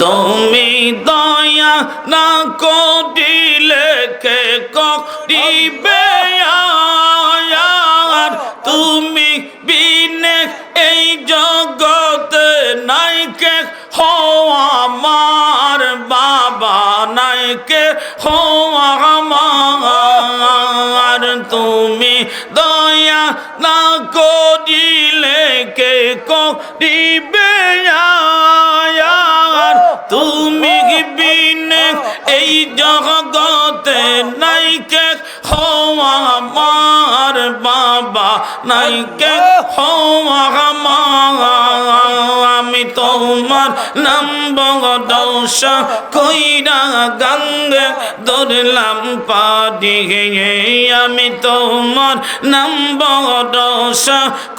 তুমি দয়া না করিলে কে করিবে? তুমি বিনে এই জগতে নাই কে? হো আমার বাবা নাই কে? হো আমার তুমি দয়া না করিলে কে করিবে? কে হো আমার বাবা নাই কে হো আমি তোমার নাম বদৌস কইরা গঙ্গে দৌড়লাম পাদি আমি তোমার নাম বদৌস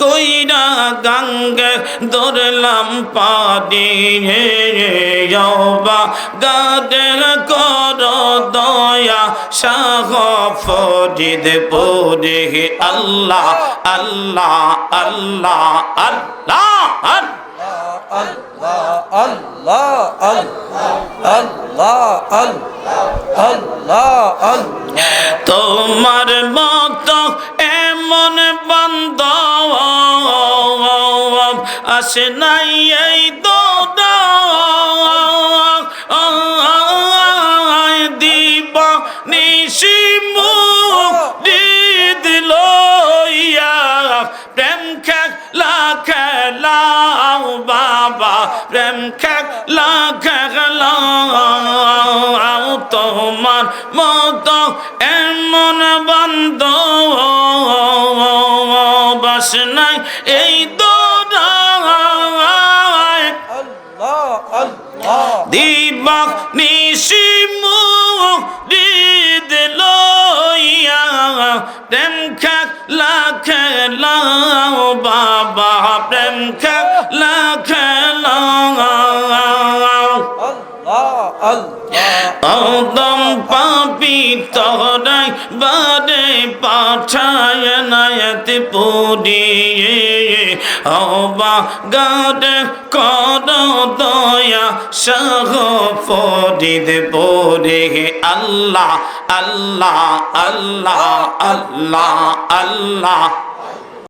কইরা গঙ্গে দৌড়লাম পাদি যৌবা গাদে কর দয়া শাহ ফরিদ আল্লাহ আল্লাহ আল্লাহ আল্লাহ আল্লাহ। তোমার মত এমন বন্ধ আসে নাই এই দোদা দিব নিশি খেলা বাবা প্রেম খেলা খেলাও তোমার মত এমন বন্ধ বাস নাই এই দিবাক নিশি মুখ দিদ লইয়া। প্রেম খেলা খেলাও বাবা, প্রেম খেলা অদম পাপি তহরাই বারে পাঠায় নায়ত পুরিয়ে অবা গারে কর দয়া সহ ফরিদ পরে। আল্লাহ আল্লাহ আল্লাহ আল্লাহ আল্লাহ।